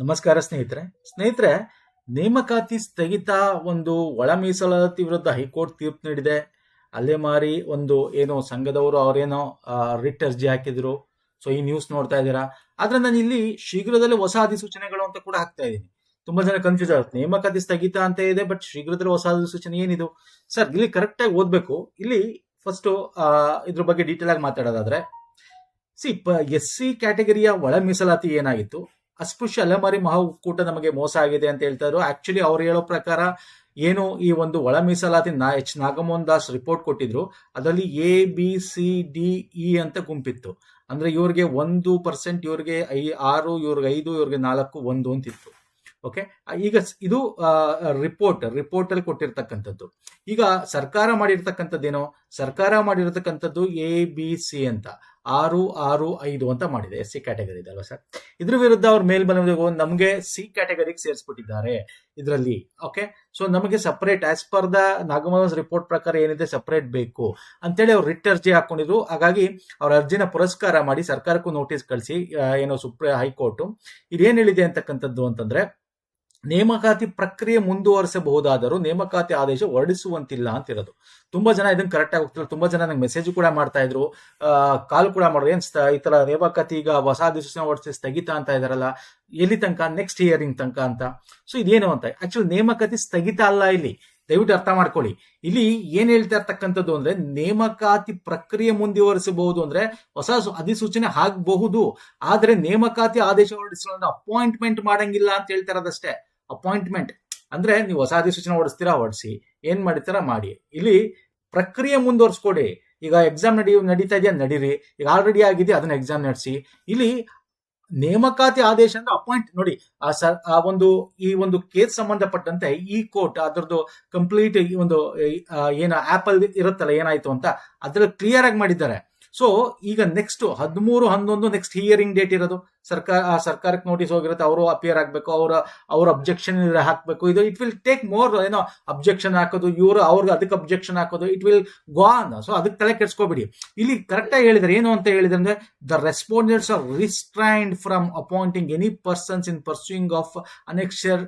ನಮಸ್ಕಾರ ಸ್ನೇಹಿತರೆ. ಸ್ನೇಹಿತರೆ, ನೇಮಕಾತಿ ಸ್ಥಗಿತ ಒಂದು ಒಳ ಮೀಸಲಾತಿ ವಿರುದ್ಧ ಹೈಕೋರ್ಟ್ ತೀರ್ಪು ನೀಡಿದೆ. ಅಲ್ಲೇ ಮಾರಿ ಒಂದು ಏನೋ ಸಂಘದವರು ಅವರೇನೋ ರಿಟ್ ಅರ್ಜಿ ಹಾಕಿದ್ರು. ಸೊ ಈ ನ್ಯೂಸ್ ನೋಡ್ತಾ ಇದ್ದೀರಾ. ಆದ್ರೆ ನಾನು ಇಲ್ಲಿ ಶೀಘ್ರದಲ್ಲೇ ಹೊಸ ಅಧಿಸೂಚನೆಗಳು ಅಂತ ಕೂಡ ಹಾಕ್ತಾ ಇದ್ದೀನಿ. ತುಂಬಾ ಜನ ಕನ್ಫ್ಯೂಸ್ ಆಗುತ್ತೆ. ನೇಮಕಾತಿ ಸ್ಥಗಿತ ಅಂತ ಇದೆ ಬಟ್ ಶೀಘ್ರದಲ್ಲೇ ಹೊಸ ಅಧಿಸೂಚನೆ ಏನಿದು? ಸರ್, ಇಲ್ಲಿ ಕರೆಕ್ಟ್ ಆಗಿ ಓದ್ಬೇಕು. ಇಲ್ಲಿ ಫಸ್ಟ್ ಇದ್ರ ಬಗ್ಗೆ ಡೀಟೇಲ್ ಆಗಿ ಮಾತಾಡೋದಾದ್ರೆ ಸಿ ಎಸ್ ಸಿ ಕ್ಯಾಟಗರಿಯ ಒಳ ಮೀಸಲಾತಿ ಏನಾಗಿತ್ತು? ಅಸ್ಪೃಶ್ಯ ಅಲೆಮಾರಿ ಮಹಾಕೂಟ ನಮಗೆ ಮೋಸ ಆಗಿದೆ ಅಂತ ಹೇಳ್ತಾ ಇದ್ರು. ಆಕ್ಚುಲಿ ಅವ್ರು ಹೇಳೋ ಪ್ರಕಾರ ಏನು ಈ ಒಂದು ಒಳ ಮೀಸಲಾತಿ ನಾ ಎಚ್ ನಾಗಮೋಹನ್ ದಾಸ್ ರಿಪೋರ್ಟ್ ಕೊಟ್ಟಿದ್ರು. ಅದರಲ್ಲಿ A B C D E ಅಂತ ಗುಂಪಿತ್ತು. ಅಂದ್ರೆ ಇವ್ರಿಗೆ ಒಂದು ಪರ್ಸೆಂಟ್ ಇವ್ರಿಗೆ ಐ, ಆರು, ಇವ್ರಿಗೆ ಐದು, ಇವ್ರಿಗೆ ನಾಲ್ಕು, ಒಂದು ಅಂತಿತ್ತು. ಓಕೆ ಈಗ ಇದು ರಿಪೋರ್ಟ್ ರಿಪೋರ್ಟ್ ಅಲ್ಲಿ ಕೊಟ್ಟಿರ್ತಕ್ಕಂಥದ್ದು. ಈಗ ಸರ್ಕಾರ ಮಾಡಿರ್ತಕ್ಕಂಥದ್ದೇನೋ? ಸರ್ಕಾರ ಮಾಡಿರ್ತಕ್ಕಂಥದ್ದು ಎ ಬಿ ಸಿ ಅಂತ. ಆರು ಆರು, ಐದು ಅಂತ ಮಾಡಿದೆ. ಎಸ್ ಸಿ ಕ್ಯಾಟಗರಿ ಇದೆ ಅಲ್ವಾ ಸರ್? ಇದ್ರ ವಿರುದ್ಧ ಅವ್ರ ಮೇಲ್ ಒಂದು ನಮಗೆ ಸಿ ಕ್ಯಾಟಗರಿಗೆ ಸೇರಿಸ್ಬಿಟ್ಟಿದ್ದಾರೆ ಇದರಲ್ಲಿ. ಓಕೆ? ಸೊ ನಮಗೆ separate as per the Nagamohan report ಪ್ರಕಾರ ಏನಿದೆ ಸಪ್ರೇಟ್ ಬೇಕು ಅಂತೇಳಿ ಅವ್ರು ರಿಟ್ ಅರ್ಜಿ ಹಾಕೊಂಡಿದ್ರು. ಹಾಗಾಗಿ ಅವ್ರ ಅರ್ಜಿನ ಪುರಸ್ಕಾರ ಮಾಡಿ ಸರ್ಕಾರಕ್ಕೂ ನೋಟಿಸ್ ಕಳಿಸಿ ಏನೋ ಸುಪ್ರೀಂ, ಹೈಕೋರ್ಟ್. ಇದೇನು ಹೇಳಿದೆ ಅಂತಕ್ಕಂಥದ್ದು ಅಂತಂದ್ರೆ ನೇಮಕಾತಿ ಪ್ರಕ್ರಿಯೆ ಮುಂದುವರಿಸಬಹುದಾದರೂ ನೇಮಕಾತಿ ಆದೇಶ ಹೊರಡಿಸುವಂತಿಲ್ಲ ಅಂತ ಇರೋದು ತುಂಬಾ ಜನ ಇದನ್ನ ಕರೆಕ್ಟ್ ಆಗಿ ಹೋಗ್ತಿಲ್ಲ. ತುಂಬಾ ಜನ ನಂಗೆ ಮೆಸೇಜ್ ಕೂಡ ಮಾಡ್ತಾ ಇದ್ರು. ಕಾಲ್ ಕೂಡ ಮಾಡೋರು ಏನ್ ಈ ತರ ನೇಮಕಾತಿ ಈಗ ಹೊಸ ಅಧಿಸೂಚನೆ ಹೊರಡಿಸಿ ಸ್ಥಗಿತ ಅಂತ ಇದಾರಲ್ಲ, ಎಲ್ಲಿ ತನಕ ನೆಕ್ಸ್ಟ್ ಇಯರಿಂಗ್ ತನಕ ಅಂತ. ಸೊ ಇದೇನು ಅಂತ. ಆಕ್ಚುಲಿ ನೇಮಕಾತಿ ಸ್ಥಗಿತ ಅಲ್ಲ ಇಲ್ಲಿ. ದಯವಿಟ್ಟು ಅರ್ಥ ಮಾಡ್ಕೊಳ್ಳಿ. ಇಲ್ಲಿ ಏನ್ ಹೇಳ್ತಾ ಇರ್ತಕ್ಕಂಥದ್ದು ಅಂದ್ರೆ ನೇಮಕಾತಿ ಪ್ರಕ್ರಿಯೆ ಮುಂದುವರಿಸಬಹುದು ಅಂದ್ರೆ ಹೊಸ ಅಧಿಸೂಚನೆ ಆಗಬಹುದು. ಆದ್ರೆ ನೇಮಕಾತಿ ಆದೇಶ ಹೊರಡಿಸಲು ಅಪಾಯಿಂಟ್ಮೆಂಟ್ ಮಾಡಂಗಿಲ್ಲ ಅಂತ ಹೇಳ್ತಾ ಇರೋದಷ್ಟೇ. ಅಪಾಯಿಂಟ್ಮೆಂಟ್. ಅಂದ್ರೆ ನೀವು ಹೊಸ ಅಧಿಸೂಚನೆ ಹೊಡಿಸ್ತೀರಾ ಹೊಡಿಸಿ ಏನು ಮಾಡ್ತೀರಾ ಮಾಡಿ. ಇಲ್ಲಿ ಪ್ರಕ್ರಿಯೆ ಮುಂದುವರ್ಸ್ಕೊಡಿ. ಈಗ ಎಕ್ಸಾಮ್ ನಡಿ, ನಡೀತಾ ಇದೆಯಾ, ನಡೀರಿ. ಈಗ ಆಲ್ರೆಡಿ ಆಗಿದೆ, ಅದನ್ನ ಎಕ್ಸಾಮ್ ನಡೆಸಿ. ಇಲ್ಲಿ ನೇಮಕಾತಿ ಆದೇಶ ಅಂದ್ರೆ ಅಪಾಯಿಂಟ್, ನೋಡಿ, ಆ ಸರ್ ಆ ಒಂದು, ಈ ಒಂದು ಕೇಸ್ ಸಂಬಂಧಪಟ್ಟಂತೆ ಈ ಕೋರ್ಟ್, ಅದರದ್ದು ಕಂಪ್ಲೀಟ್ ಈ ಒಂದು ಏನ ಆಪಲ್ ಇರುತ್ತಲ್ಲ, ಏನಾಯ್ತು ಅಂತ, ಅದ್ರಲ್ಲಿ ಕ್ಲಿಯರ್ ಆಗಿ ಮಾಡಿದ್ದಾರೆ. ಸೊ ಈಗ ನೆಕ್ಸ್ಟ್ ಹದಿಮೂರು, ಹನ್ನೊಂದು ನೆಕ್ಸ್ಟ್ ಹಿಯರಿಂಗ್ ಡೇಟ್ ಇರೋದು. ಸರ್ಕಾರ ಸರ್ಕಾರಕ್ಕೆ ನೋಟಿಸ್ ಹೋಗಿರುತ್ತೆ, ಅವರು ಅಪಿಯರ್ ಆಗಬೇಕು, ಅವರ, ಅವ್ರ ಅಬ್ಜೆಕ್ಷನ್ ಹಾಕಬೇಕು. ಇದು ಇಟ್ ವಿಲ್ ಟೇಕ್ ಮೋರ್ ಏನೋ ಅಬ್ಜೆಕ್ಷನ್ ಹಾಕೋದು, ಇವರು ಅವ್ರಿಗೆ ಅದಕ್ಕೆ ಅಬ್ಜೆಕ್ಷನ್ ಹಾಕೋದು ಇಟ್ ವಿಲ್ ಗಾನ್ ಸೊ ಅದಕ್ಕೆ ತಲೆ ಕೆಡ್ಸ್ಕೊಬೇಡಿ. ಇಲ್ಲಿ ಕರೆಕ್ಟಾಗಿ ಹೇಳಿದ್ರೆ ಏನು ಅಂತ ಹೇಳಿದ್ರೆ ಅಂದ್ರೆ the respondents are restrained from appointing any persons in pursuing of annexure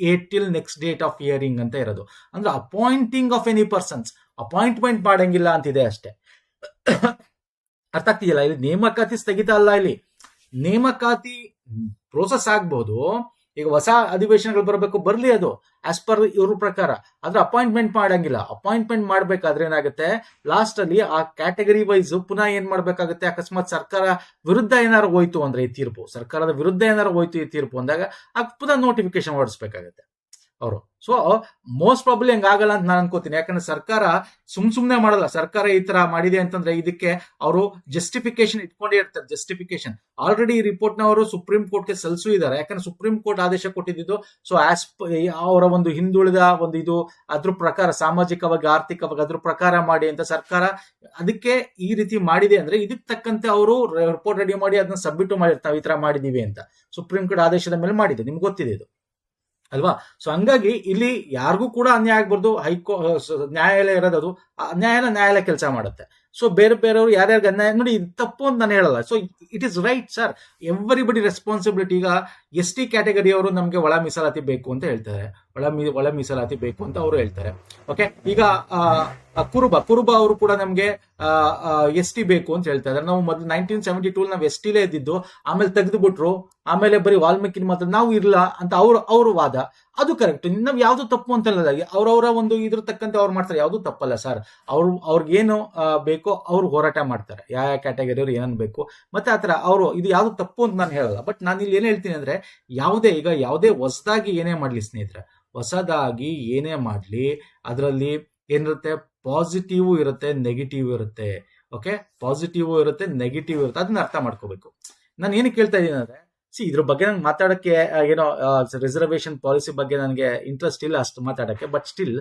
eight till next date of hearing ಅಂತ ಇರೋದು. ಅಂದ್ರೆ appointing of any persons appointment ಮಾಡಂಗಿಲ್ಲ ಅಂತಿದೆ ಅಷ್ಟೇ. ಅರ್ಥ ಆಗ್ತಿದೆಯಲ್ಲ? ಇಲ್ಲಿ ನೇಮಕಾತಿ ಸ್ಥಗಿತ ಅಲ್ಲ ಇಲ್ಲಿ. ನೇಮಕಾತಿ ಪ್ರೋಸೆಸ್ ಆಗ್ಬಹುದು ಈಗ ಹೊಸ ಅಧಿವೇಶನಗಳು ಬರಬೇಕು, ಬರ್ಲಿ ಅದು ಆಸ್ ಪರ್ ಇವ್ರ ಪ್ರಕಾರ. ಆದ್ರೆ ಅಪಾಯಿಂಟ್ಮೆಂಟ್ ಮಾಡಂಗಿಲ್ಲ. ಅಪಾಯಿಂಟ್ಮೆಂಟ್ ಮಾಡ್ಬೇಕಾದ್ರೆ ಏನಾಗುತ್ತೆ? ಲಾಸ್ಟ್ ಅಲ್ಲಿ ಆ ಕ್ಯಾಟಗರಿ ವೈಸ್ ಪುನಃ ಏನ್ ಮಾಡ್ಬೇಕಾಗುತ್ತೆ? ಅಕಸ್ಮಾತ್ ಸರ್ಕಾರ ವಿರುದ್ಧ ಏನಾರು ಹೋಯ್ತು ಅಂದ್ರೆ ಈ ತೀರ್ಪು. ಸರ್ಕಾರದ ವಿರುದ್ಧ ಏನಾರು ಹೋಯ್ತು ಈ ತೀರ್ಪು ಅಂದಾಗ ಆ ಪುನಃ ನೋಟಿಫಿಕೇಶನ್ ಹೊರಡಿಸ್ಬೇಕಾಗತ್ತೆ. ಅವರು. ಸೊ ಮೋಸ್ಟ್ ಪ್ರಾಬ್ಲಿ ಹಂಗಾಗಲ್ಲ ಅಂತ ನಾನು ಅನ್ಕೋತೀನಿ. ಯಾಕಂದ್ರೆ ಸರ್ಕಾರ ಸುಮ್ ಸುಮ್ನೆ ಮಾಡಲ್ಲ. ಸರ್ಕಾರ ಈ ತರ ಮಾಡಿದೆ ಅಂತಂದ್ರೆ ಇದಕ್ಕೆ ಅವರು ಜಸ್ಟಿಫಿಕೇಶನ್ ಇಟ್ಕೊಂಡೇ ಇರ್ತಾರೆ. ಜಸ್ಟಿಫಿಕೇಶನ್ ಆಲ್ರೆಡಿ ಈ ರಿಪೋರ್ಟ್ನ ಅವರು ಸುಪ್ರೀಂ ಕೋರ್ಟ್ಗೆ ಸಲ್ಸು ಇದ್ದಾರೆ. ಯಾಕಂದ್ರೆ ಸುಪ್ರೀಂ ಕೋರ್ಟ್ ಆದೇಶ ಕೊಟ್ಟಿದ್ದು. ಸೊ ಆಸ್ ಅವರ ಒಂದು ಹಿಂದುಳಿದ ಒಂದು ಇದು ಅದ್ರ ಪ್ರಕಾರ ಸಾಮಾಜಿಕವಾಗಿ, ಆರ್ಥಿಕವಾಗಿ ಅದ್ರ ಪ್ರಕಾರ ಮಾಡಿ ಅಂತ ಸರ್ಕಾರ ಅದಕ್ಕೆ ಈ ರೀತಿ ಮಾಡಿದೆ ಅಂದ್ರೆ ಇದಕ್ಕೆ ತಕ್ಕಂತೆ ಅವರು ರಿಪೋರ್ಟ್ ರೆಡಿ ಮಾಡಿ ಅದನ್ನ ಸಬ್ಮಿಟ್ ಮಾಡಿರ್ತಾವೆ ಈ ತರ ಮಾಡಿದೀವಿ ಅಂತ. ಸುಪ್ರೀಂ ಕೋರ್ಟ್ ಆದೇಶದ ಮೇಲೆ ಮಾಡಿದೆ. ನಿಮ್ಗೆ ಗೊತ್ತಿದೆ ಇದು. ಅಲ್ವಾ? ಸೊ ಹಂಗಾಗಿ ಇಲ್ಲಿ ಯಾರಿಗೂ ಕೂಡ ಅನ್ಯಾಯ ಆಗ್ಬಾರ್ದು. ಹೈಕೋ ನ್ಯಾಯಾಲಯ ಇರೋದು ನ್ಯಾಯಾಲಯ ನ್ಯಾಯಾಲಯ ಕೆಲಸ ಮಾಡುತ್ತೆ. ಸೊ ಬೇರೆ ಬೇರೆಯವರು ಯಾರ್ಯಾರಿಗೆ ಅನ್ಯಾಯ ನೋಡಿ ಇದು ತಪ್ಪು ಅಂತ ನಾನು ಹೇಳಲ್ಲ. So it is right sir everybody responsibility ಈಗ ಎಸ್ ಟಿ ಕ್ಯಾಟಗರಿಯವರು ನಮಗೆ ಒಳ ಮೀಸಲಾತಿ ಬೇಕು ಅಂತ ಹೇಳ್ತಾರೆ. ಒಳ ಮೀ ಒಳ ಮೀಸಲಾತಿ ಬೇಕು ಅಂತ ಅವರು ಹೇಳ್ತಾರೆ. ಓಕೆ ಈಗ ಕುರುಬ ಕುರುಬ ಅವರು ಕೂಡ ನಮಗೆ ಎಸ್ ಟಿ ಬೇಕು ಅಂತ ಹೇಳ್ತಾ ಇದ್ದಾರೆ ನಾವು ಮೊದಲು ನೈನ್ಟೀನ್ ಸೆವೆಂಟಿ ಟೂ ನಾವು ಎಸ್ ಟಿಲೇ ಇದ್ದಿದ್ದು. ಆಮೇಲೆ ತೆಗೆದುಬಿಟ್ರು. ಆಮೇಲೆ ಬರೀ ವಾಲ್ಮೀಕಿ ಮಾತ್ರ ನಾವು ಇರಲ್ಲ ಅಂತ ಅವ್ರ ಅವ್ರ ವಾದ. ಅದು ಕರೆಕ್ಟ್ ನಾವು ಯಾವುದು ತಪ್ಪು ಅಂತ ಅಂತಲ್ಲ ಅವ್ರವರ ಒಂದು ಇದ್ರ ತಕ್ಕಂತೆ ಅವ್ರು ಮಾಡ್ತಾರೆ. ಯಾವ್ದು ತಪ್ಪಲ್ಲ ಸರ್ ಅವ್ರು ಅವ್ರಿಗೇನು ಆ, ಬೇಕೋ, ಅವ್ರು ಹೋರಾಟ ಮಾಡ್ತಾರೆ. ಯಾವ ಯಾವ ಕ್ಯಾಟಗರಿಯವ್ರು ಏನೇನು ಬೇಕು. ಮತ್ತೆ ಆತರ ಅವರು, ಇದು ಯಾವ್ದು ತಪ್ಪು ಅಂತ ನಾನು ಹೇಳಲ್ಲ. ಬಟ್ ನಾನು ಇಲ್ಲಿ ಏನು ಹೇಳ್ತೀನಿ ಅಂದ್ರೆ, ಯಾವುದೇ, ಈಗ ಯಾವುದೇ ಹೊಸದಾಗಿ ಏನೇ ಮಾಡ್ಲಿ ಸ್ನೇಹಿತರೆ, ಹೊಸದಾಗಿ ಏನೇ ಮಾಡ್ಲಿ, ಅದರಲ್ಲಿ ಏನಿರುತ್ತೆ? ಪಾಸಿಟಿವ್ ಇರುತ್ತೆ ನೆಗೆಟಿವ್ ಇರುತ್ತೆ. ಓಕೆ ಪಾಸಿಟಿವ್ ಇರುತ್ತೆ ನೆಗೆಟಿವ್ ಇರುತ್ತೆ. ಅದನ್ನ ಅರ್ಥ ಮಾಡ್ಕೋಬೇಕು. ನಾನು ಏನಕ್ಕೆ ಕೇಳ್ತಾ ಇದ್ದೀನಿ ಅಂದ್ರೆ, ಸಿ, ಇದ್ರ ಬಗ್ಗೆ ನಂಗೆ ಮಾತಾಡಕ್ಕೆ ಏನೋ ರಿಸರ್ವೇಶನ್ ಪಾಲಿಸಿ ಬಗ್ಗೆ ನನಗೆ ಇಂಟ್ರೆಸ್ಟ್ ಇಲ್ಲ ಅಷ್ಟು ಮಾತಾಡಕ್ಕೆ. ಬಟ್ ಸ್ಟಿಲ್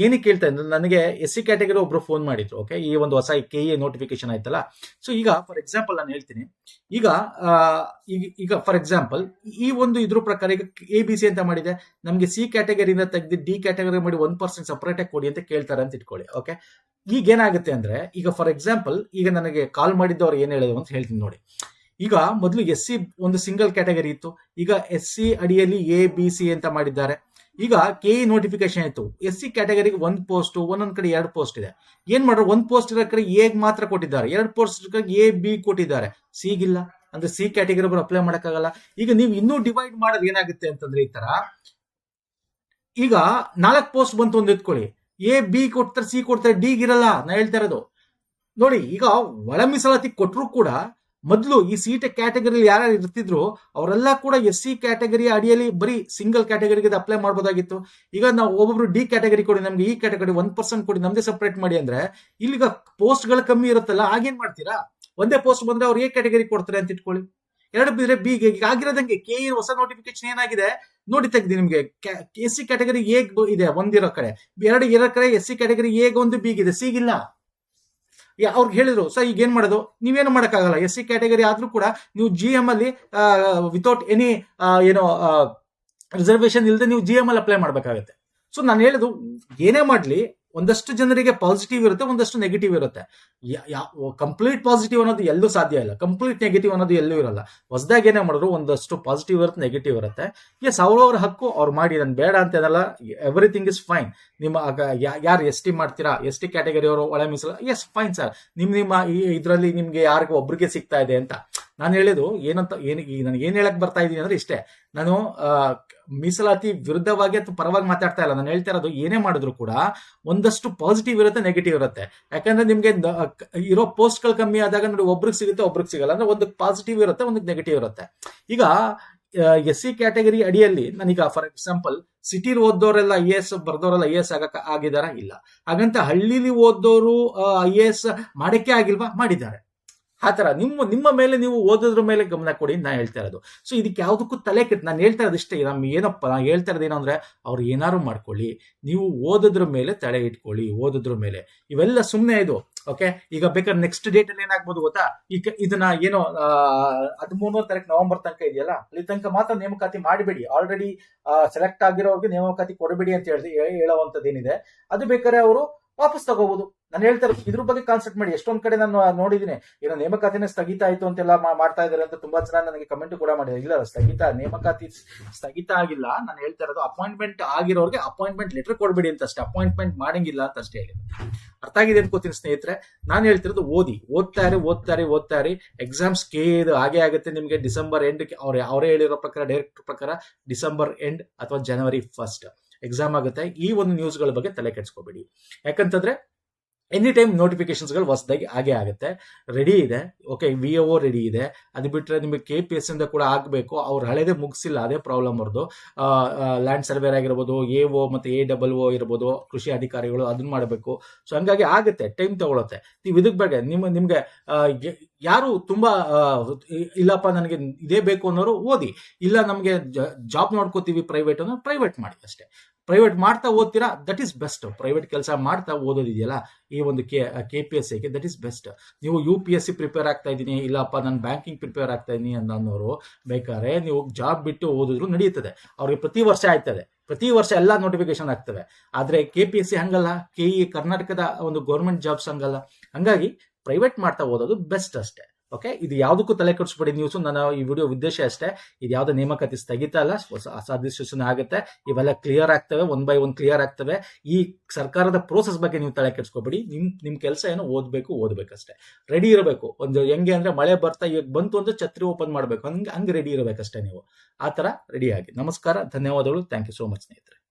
ಏನಕ್ಕೆ ಕೇಳ್ತಾ ಇದ್ದ ನನಗೆ ಎಸ್ ಸಿ ಕ್ಯಾಟಗರಿ ಒಬ್ರು ಫೋನ್ ಮಾಡಿದ್ರು ಓಕೆ ಈ ಒಂದು ಹೊಸ ಕೆ ಎ ನೋಟಿಫಿಕೇಶನ್ ಆಯ್ತಲ್ಲ? ಸೊ ಈಗ ಫಾರ್ ಎಕ್ಸಾಂಪಲ್ ನಾನು ಹೇಳ್ತೀನಿ. ಈಗ ಈಗ ಫಾರ್ ಎಕ್ಸಾಂಪಲ್ ಈ ಒಂದು ಇದ್ರ ಪ್ರಕಾರ ಈಗ ಎ ಬಿ ಸಿ ಅಂತ ಮಾಡಿದೆ. ನಮಗೆ ಸಿ ಕ್ಯಾಟಗರಿಯಿಂದ ತೆಗೆದು ಡಿ ಕ್ಯಾಟಗರಿ ಮಾಡಿ ಒನ್ ಪರ್ಸೆಂಟ್ ಸಪರೇಟ್ ಆಗಿ ಕೊಡಿ ಅಂತ ಕೇಳ್ತಾರೆ ಅಂತ ಇಟ್ಕೊಳ್ಳಿ ಓಕೆ ಈಗ ಏನಾಗುತ್ತೆ ಅಂದ್ರೆ, ಈಗ ಫಾರ್ ಎಕ್ಸಾಂಪಲ್ ಈಗ ನನಗೆ ಕಾಲ್ ಮಾಡಿದ್ದವ್ರು ಏನ್ ಹೇಳಿದ್ರು ಅಂತ ಹೇಳ್ತೀನಿ ನೋಡಿ. ಈಗ ಮೊದಲು ಎಸ್ ಸಿ ಒಂದು ಸಿಂಗಲ್ ಕ್ಯಾಟಗರಿ ಇತ್ತು. ಈಗ ಎಸ್ ಸಿ ಅಡಿಯಲ್ಲಿ ಎ ಬಿ ಸಿ ಅಂತ ಮಾಡಿದ್ದಾರೆ. ಈಗ ಕೆ ಇ ನೋಟಿಫಿಕೇಶನ್ ಆಯಿತು. ಎಸ್ ಸಿ ಕ್ಯಾಟಗರಿಗೆ ಒಂದು ಪೋಸ್ಟ್ ಒಂದೊಂದು ಕಡೆ ಎರಡು ಪೋಸ್ಟ್ ಇದೆ. ಏನ್ ಮಾಡ್ರು, ಒಂದು ಪೋಸ್ಟ್ ಇರೋ ಕಡೆ ಎಗ್ ಮಾತ್ರ ಕೊಟ್ಟಿದ್ದಾರೆ. ಎರಡು ಪೋಸ್ಟ್ ಎ ಬಿ ಕೊಟ್ಟಿದ್ದಾರೆ. ಸಿಗಿಲ್ಲ ಅಂದ್ರೆ ಸಿ ಕ್ಯಾಟಗರಿ ಒಬ್ಬರು ಅಪ್ಲೈ ಮಾಡೋಕ್ಕಾಗಲ್ಲ. ಈಗ ನೀವು ಇನ್ನೂ ಡಿವೈಡ್ ಮಾಡೋದು ಏನಾಗುತ್ತೆ ಅಂತಂದ್ರೆ ಈ ತರ. ಈಗ ನಾಲ್ಕು ಪೋಸ್ಟ್ ಬಂತು ಒಂದು ಇಟ್ಕೊಳ್ಳಿ ಎ ಬಿ ಕೊಡ್ತಾರೆ ಸಿ ಕೊಡ್ತಾರೆ ಡಿ ಇರಲ್ಲ. ನಾ ಹೇಳ್ತಾ ಇರೋದು. ನೋಡಿ, ಈಗ ಒಳ ಮೀಸಲಾತಿ ಕೊಟ್ಟರು ಕೂಡ ಮೊದಲು ಈ ಸೀಟ್ ಕ್ಯಾಟಗರಿ ಯಾರ್ಯಾರು ಇರ್ತಿದ್ರು, ಅವರೆಲ್ಲ ಕೂಡ ಎಸ್ ಸಿ ಕ್ಯಾಟಗರಿ ಅಡಿಯಲ್ಲಿ ಬರೀ ಸಿಂಗಲ್ ಕ್ಯಾಟಗರಿಗೆ ಅಪ್ಲೈ ಮಾಡಬಹುದಾಗಿತ್ತು ಈಗ ನಾವು ಒಬ್ಬೊಬ್ರು ಡಿ ಕ್ಯಾಟಗರಿ ಕೊಡಿ, ನಮ್ಗೆ ಈ ಕ್ಯಾಟಗರಿ ಒನ್ ಪರ್ಸೆಂಟ್ ಕೊಡಿ, ನಮ್ದೇ ಸಪ್ರೇಟ್ ಮಾಡಿ ಅಂದ್ರೆ, ಇಲ್ಲಿಗ ಪೋಸ್ಟ್ಗಳು ಕಮ್ಮಿ ಇರುತ್ತಲ್ಲ ಆಗೇನ್ ಮಾಡ್ತೀರಾ? ಒಂದೇ ಪೋಸ್ಟ್ ಬಂದ್ರೆ ಅವ್ರು ಎ ಕ್ಯಾಟಗರಿ ಕೊಡ್ತಾರೆ ಅಂತ ಇಟ್ಕೊಳ್ಳಿ. ಎರಡು ಬಿದ್ರೆ ಬಿ ಆಗಿರೋದಂಗೆ ಕೆ ಇ ಹೊಸ ನೋಟಿಫಿಕೇಶನ್ ಏನಾಗಿದೆ? ನೋಡಿ ತೆಗ್ದಿ ನಿಮ್ಗೆ ಎಸ್ ಸಿ ಕ್ಯಾಟಗರಿ ಎ ಇದೆ, ಒಂದಿರೋ ಕಡೆ. ಎರಡು ಇರೋ ಕಡೆ ಎಸ್ ಸಿ ಕ್ಯಾಟಗರಿ ಎಗ್ ಒಂದು ಬೀಗಿದೆ ಸಿಗಿಲ್ಲ ಅವ್ರಿಗೆ ಹೇಳಿದ್ರು, ಸರ್, ಈಗ ಏನು ಮಾಡೋದು? ನೀವೇನು ಮಾಡೋಕ್ಕಾಗಲ್ಲ. ಎಸ್ ಸಿ ಕ್ಯಾಟಗರಿ ಆದ್ರೂ ಕೂಡ ನೀವು ಜಿ ಎಂ ಅಲ್ಲಿ ವಿತೌಟ್ ಎನಿ ಏನೋ ರಿಸರ್ವೇಶನ್ ಇಲ್ಲದೆ ನೀವು ಜಿ ಎಂ ಅಲ್ಲಿ ಅಪ್ಲೈ ಮಾಡಬೇಕಾಗುತ್ತೆ. ಸೊ ನಾನು ಹೇಳೋದು ಏನೇ ಮಾಡ್ಲಿ ಒಂದಷ್ಟು ಜನರಿಗೆ ಪಾಸಿಟಿವ್ ಇರುತ್ತೆ, ಒಂದಷ್ಟು ನೆಗೆಟಿವ್ ಇರುತ್ತೆ. ಕಂಪ್ಲೀಟ್ ಪಾಸಿಟಿವ್ ಅನ್ನೋದು ಎಲ್ಲೂ ಸಾಧ್ಯ ಇಲ್ಲ. ಕಂಪ್ಲೀಟ್ ನೆಗೆಟಿವ್ ಅನ್ನೋದು ಎಲ್ಲೂ ಇರಲ್ಲ. ಹೊಸದಾಗಿ ಏನೇ ಮಾಡಿದ್ರು ಒಂದಷ್ಟು ಪಾಸಿಟಿವ್ ಇರುತ್ತೆ ನೆಗೆಟಿವ್ ಇರುತ್ತೆ. ಎಸ್ ಅವ್ರವ್ರ ಹಕ್ಕು ಅವ್ರು ಮಾಡಿ ನಾನು ಬೇಡ ಅಂತ ಏನಲ್ಲ ಎವ್ರಿಥಿಂಗ್ ಇಸ್ ಫೈನ್ ನಿಮ್ಮ ಯಾರು ಎಸ್ ಟಿ ಮಾಡ್ತೀರಾ? ಎಸ್ ಟಿ ಕ್ಯಾಟಗರಿ ಅವರು ಒಳ ಮೀಸಲು. ಎಸ್ ಫೈನ್ ಸರ್ ನಿಮ್, ನಿಮ್ಮ ಈ, ಇದರಲ್ಲಿ ನಿಮ್ಗೆ ಯಾರಿಗೂ ಒಬ್ರಿಗೆ ಸಿಗ್ತಾ ಇದೆ ಅಂತ. ನಾನು ಹೇಳಿದ್ದು ಏನಂತ, ಏನು ನನಗೆ ಏನು ಹೇಳಕ್ ಬರ್ತಾ ಇದೀನಿ ಅಂದ್ರೆ ಇಷ್ಟೇ. ನಾನು ಮೀಸಲಾತಿ ವಿರುದ್ಧವಾಗಿ ಅಥವಾ ಪರವಾಗಿ ಮಾತಾಡ್ತಾ ಇಲ್ಲ. ನಾನು ಹೇಳ್ತಾ ಇರೋದು ಏನೇ ಮಾಡಿದ್ರು ಕೂಡ ಒಂದಷ್ಟು ಪಾಸಿಟಿವ್ ಇರುತ್ತೆ ನೆಗೆಟಿವ್ ಇರುತ್ತೆ. ಯಾಕಂದ್ರೆ ನಿಮ್ಗೆ ಇರೋ ಪೋಸ್ಟ್ಗಳು ಕಮ್ಮಿ ಆದಾಗ ನೋಡಿ ಒಬ್ರಿಗೆ ಸಿಗುತ್ತೆ, ಒಬ್ರಿಗೆ ಸಿಗಲ್ಲ. ಅಂದ್ರೆ ಒಂದು ಪಾಸಿಟಿವ್ ಇರುತ್ತೆ, ಒಂದು ನೆಗೆಟಿವ್ ಇರುತ್ತೆ. ಈಗ ಎಸ್ ಸಿ ಕ್ಯಾಟಗರಿ ಅಡಿಯಲ್ಲಿ ನಾನೀಗ ಫಾರ್ ಎಕ್ಸಾಂಪಲ್ ಸಿಟಿಲಿ ಓದೋರೆಲ್ಲ ಐ ಎ ಎಸ್ ಬರ್ದೋರೆಲ್ಲ ಐ ಎ ಎಸ್ ಆಗಕ್ಕೆ ಆಗಿದಾರ? ಇಲ್ಲ. ಹಾಗಂತ ಹಳ್ಳಿಲಿ ಓದೋರು ಐ ಎ ಎಸ್ ಮಾಡಕ್ಕೆ ಆಗಿಲ್ವಾ? ಮಾಡಿದ್ದಾರೆ. ಆ ಥರ ನಿಮ್ಮ ನಿಮ್ಮ ಮೇಲೆ ನೀವು ಓದೋದ್ರ ಮೇಲೆ ಗಮನ ಕೊಡಿ ನಾ ಹೇಳ್ತಾ ಇರೋದು. ಸೊ ಇದಕ್ಕೆ ಯಾವುದಕ್ಕೂ ತಲೆ ಕೆಟ್ಟು, ನಾನು ಹೇಳ್ತಾ ಇರೋದು ಇಷ್ಟೇ ನಮ್ ಏನಪ್ಪ, ನಾ ಹೇಳ್ತಾ ಇರೋದು ಏನಂದ್ರೆ ಅವ್ರು ಏನಾದ್ರು ಮಾಡ್ಕೊಳ್ಳಿ, ನೀವು ಓದೋದ್ರ ಮೇಲೆ ತಲೆ ಇಟ್ಕೊಳ್ಳಿ, ಓದೋದ್ರ ಮೇಲೆ. ಇವೆಲ್ಲ ಸುಮ್ಮನೆ ಇದು ಓಕೆ ಈಗ ಬೇಕಾದ್ರೆ ನೆಕ್ಸ್ಟ್ ಡೇಟ್ ಅಲ್ಲಿ ಏನಾಗ್ಬೋದು ಗೊತ್ತಾ? ಈಗ ಇದನ್ನ ಏನೋ ಹದಿಮೂರನೇ ತಾರೀಕು ನವೆಂಬರ್ ತನಕ ಇದೆಯಲ್ಲ, ಅಲ್ಲಿ ತನಕ ಮಾತ್ರ ನೇಮಕಾತಿ ಮಾಡಬೇಡಿ. ಆಲ್ರೆಡಿ ಸೆಲೆಕ್ಟ್ ಆಗಿರೋರಿಗೆ ನೇಮಕಾತಿ ಕೊಡಬೇಡಿ ಅಂತ ಹೇಳಿ ಹೇಳುವಂತದ್ದು ಏನಿದೆ ಅದು ಬೇಕಾದ್ರೆ ಅವರು ವಾಪಸ್ ತಗೋಬಹುದು ನಾನು ಹೇಳ್ತಾರೆ ಇದ್ರ ಬಗ್ಗೆ ಕಾನ್ಸೆಪ್ಟ್ ಮಾಡಿ. ಎಷ್ಟೊಂದ್ ಕಡೆ ನಾನು ನೋಡಿದ್ದೀನಿ. ಏನೋ ನೇಮಕಾತಿನೇ ಸ್ಥಗಿತ ಆಯ್ತು ಅಂತೆಲ್ಲ ಮಾಡ್ತಾ ಇದಾರೆ ಅಂತ ತುಂಬಾ ಜನ ನನಗೆ ಕಮೆಂಟ್ ಕೂಡ ಮಾಡಿದ್ದಾರೆ. ಇಲ್ಲ, ಸ್ಥಗಿತ, ನೇಮಕಾತಿ ಸ್ಥಗಿತ ಆಗಿಲ್ಲ. ನಾನು ಹೇಳ್ತಾ ಇರೋದು ಅಪಾಯಿಂಟ್ಮೆಂಟ್ ಆಗಿರೋರಿಗೆ ಅಪಾಯಿಂಟ್ಮೆಂಟ್ ಲೆಟರ್ ಕೊಡ್ಬೇಡಿ ಅಂತ ಅಷ್ಟೇ ಅಪಾಯಿಂಟ್ಮೆಂಟ್ ಮಾಡಂಗಿಲ್ಲ ಅಂತ ಅಷ್ಟೇ ಹೇಳಿದೆ ಅರ್ಥ ಆಗಿದೆ ಅನ್ಕೋತೀನಿ ಸ್ನೇಹಿತರೆ. ನಾನು ಹೇಳ್ತಿರೋದು ಓದಿ. ಓದ್ತಾರೆ ಓದ್ತಾರೆ ಓದ್ತಾರೆ. ಎಕ್ಸಾಮ್ಸ್ ಕೆ ಇದು ಹಾಗೆ ಆಗುತ್ತೆ ನಿಮಗೆ ಡಿಸೆಂಬರ್ ಎಂಡ್ ಅವ್ರ ಅವರೇ ಹೇಳಿರೋ ಪ್ರಕಾರ ಡೈರೆಕ್ಟ್ ಪ್ರಕಾರ ಡಿಸೆಂಬರ್ ಎಂಡ್ ಅಥವಾ ಜನವರಿ ಫಸ್ಟ್ ಎಕ್ಸಾಮ್ ಆಗುತ್ತೆ. ಈ ಒಂದು ನ್ಯೂಸ್ಗಳ ಬಗ್ಗೆ ತಲೆ ಕೆಡಿಸ್ಕೋಬೇಡಿ. ಯಾಕಂತಂದ್ರೆ ಎನಿ ಟೈಮ್ ನೋಟಿಫಿಕೇಶನ್ಸ್ಗಳು ಹೊಸದಾಗಿ ಹಾಗೆ ಆಗುತ್ತೆ. ರೆಡಿ ಇದೆ. ಓಕೆ ವಿ ಒ ರೆಡಿ ಇದೆ. ಅದು ಬಿಟ್ಟರೆ ನಿಮಗೆ ಕೆ ಪಿ ಎಸ್ ಇಂದ ಕೂಡ ಆಗಬೇಕು. ಅವ್ರು ಹಳೇದೇ ಮುಗಿಸಿಲ್ಲ, ಅದೇ ಪ್ರಾಬ್ಲಮ್ ಅವ್ರದ್ದು ಲ್ಯಾಂಡ್ ಸರ್ವೇರ್ ಆಗಿರ್ಬೋದು ಎ ಒ ಮತ್ತು ಎ ಡಬಲ್ ಒ ಇರ್ಬೋದು, ಕೃಷಿ ಅಧಿಕಾರಿಗಳು ಅದನ್ನ ಮಾಡಬೇಕು. ಸೊ ಹಂಗಾಗಿ ಆಗುತ್ತೆ ಟೈಮ್ ತಗೊಳುತ್ತೆ. ನೀವು ಇದಕ್ಕೆ ಬಗ್ಗೆ ನಿಮ್ಮ, ನಿಮಗೆ ಯಾರು ತುಂಬ ಇಲ್ಲಪ್ಪ ನನಗೆ ಇದೇ ಬೇಕು ಅನ್ನೋರು ಓದಿ. ಇಲ್ಲ ನಮಗೆ ಜಾಬ್ ನೋಡ್ಕೋತೀವಿ ಪ್ರೈವೇಟ್ ಅನ್ನೋ ಪ್ರೈವೇಟ್ ಮಾಡಿ ಅಷ್ಟೇ. ಪ್ರೈವೇಟ್ ಮಾಡ್ತಾ ಓದ್ತೀರಾ? ದಟ್ ಈಸ್ ಬೆಸ್ಟ್ ಪ್ರೈವೇಟ್ ಕೆಲಸ ಮಾಡ್ತಾ ಓದೋದಿದೆಯಲ್ಲ, ಈ ಒಂದು ಕೆ ಕೆ ಪಿ ಎಸ್ ಸಿಗೆ ದಟ್ ಈಸ್ ಬೆಸ್ಟ್ ನೀವು U P S C prepare ಆಗ್ತಾ ಇದ್ದೀನಿ, ಇಲ್ಲಪ್ಪ, ನಾನು ಬ್ಯಾಂಕಿಂಗ್ ಪ್ರಿಪೇರ್ ಆಗ್ತಾ ಇದ್ದೀನಿ ಅನ್ನೋರು ಬೇಕಾದ್ರೆ ನೀವು ಜಾಬ್ ಬಿಟ್ಟು ಓದಿದ್ರು ನಡೆಯುತ್ತದೆ ಅವ್ರಿಗೆ ಪ್ರತಿ ವರ್ಷ ಆಯ್ತದೆ. ಪ್ರತಿ ವರ್ಷ ಎಲ್ಲ ನೋಟಿಫಿಕೇಶನ್ ಆಗ್ತವೆ. ಆದರೆ ಕೆ ಪಿ ಎಸ್ ಸಿ ಹಂಗಲ್ಲ. ಕೆ ಇ ಕರ್ನಾಟಕದ ಒಂದು ಗೌರ್ಮೆಂಟ್ ಜಾಬ್ಸ್ ಹಂಗಲ್ಲ. ಹಂಗಾಗಿ ಪ್ರೈವೇಟ್ ಮಾಡ್ತಾ ಓದೋದು ಬೆಸ್ಟ್ ಅಷ್ಟೇ. ಓಕೆ ಇದು ಯಾವುದಕ್ಕೂ ತಲೆ ಕೆಡಿಸ್ಬೇಡಿ ನ್ಯೂಸ್ ನನ್ನ ಈ ವಿಡಿಯೋ ಉದ್ದೇಶ ಅಷ್ಟೇ. ಇದು ಯಾವುದೇ ನೇಮಕಾತಿ ಸ್ಥಗಿತ ಅಲ್ಲ. ಅಸಾಧ್ಯಸೂಚನೆ ಆಗುತ್ತೆ. ಇವೆಲ್ಲ ಕ್ಲಿಯರ್ ಆಗ್ತವೆ. ಒನ್ ಬೈ ಒನ್ ಕ್ಲಿಯರ್ ಆಗ್ತವೆ. ಈ ಸರ್ಕಾರದ ಪ್ರೋಸೆಸ್ ಬಗ್ಗೆ ನೀವು ತಲೆ ಕೆಡಿಸ್ಕೋಬೇಡಿ. ನಿಮ್ ನಿಮ್ ಕೆಲಸ ಏನು? ಓದಬೇಕು, ಓದಬೇಕಷ್ಟೇ. ರೆಡಿ ಇರಬೇಕು. ಒಂದು ಹೆಂಗೆ ಅಂದ್ರೆ ಮಳೆ ಬರ್ತಾ ಈಗ ಬಂತು ಅಂದ್ರೆ ಛತ್ರಿ ಓಪನ್ ಮಾಡಬೇಕು. ಹಂಗೆ ಹಂಗೆ ರೆಡಿ ಇರಬೇಕಷ್ಟೇ ನೀವು. ಆ ಥರ ರೆಡಿ ಆಗಿ. ನಮಸ್ಕಾರ, ಧನ್ಯವಾದಗಳು. ಥ್ಯಾಂಕ್ ಯು ಸೋ ಮಚ್ ಸ್ನೇಹಿತರೆ.